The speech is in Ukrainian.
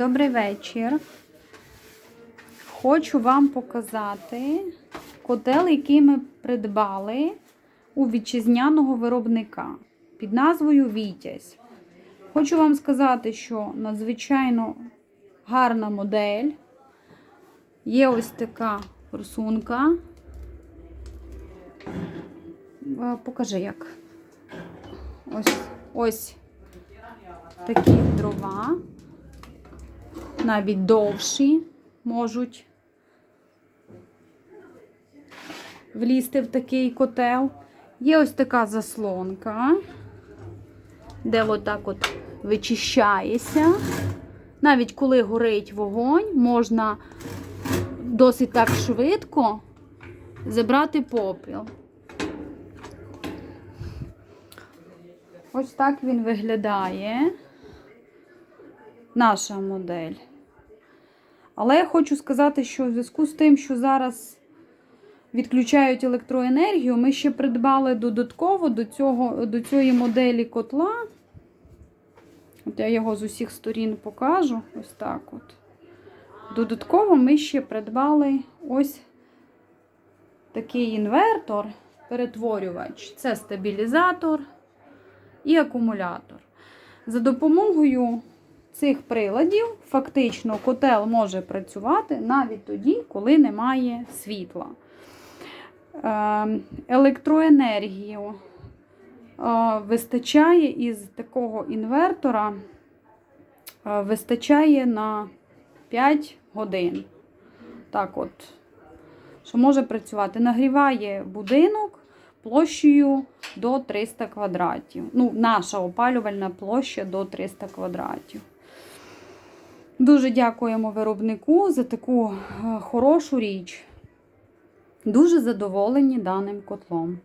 Добрий вечір. Хочу вам показати котел, який ми придбали у вітчизняного виробника під назвою Вітязь. Хочу вам сказати, що надзвичайно гарна модель. Є ось така форсунка. Покажи як. Ось, ось такі дрова, навіть довші можуть влізти в такий котел. Є ось така заслонка, де отак от вичищається. Навіть коли горить вогонь, можна досить так швидко забрати попіл. Ось так він виглядає. Наша модель. Але я хочу сказати, що в зв'язку з тим, що зараз відключають електроенергію, ми ще придбали додатково до, цього, до цієї моделі котла. От я його з усіх сторін покажу. Ось так от. Додатково ми ще придбали ось такий інвертор, перетворювач. Це стабілізатор і акумулятор. За допомогою цих приладів фактично котел може працювати навіть тоді, коли немає світла. Е, Електроенергію е, вистачає із такого інвертора, е, вистачає на 5 годин. Так от, що може працювати. Нагріває будинок площею до 300 квадратів. Ну, наша опалювальна площа до 300 квадратів. Дуже дякуємо виробнику за таку е, хорошу річ. Дуже задоволені даним котлом.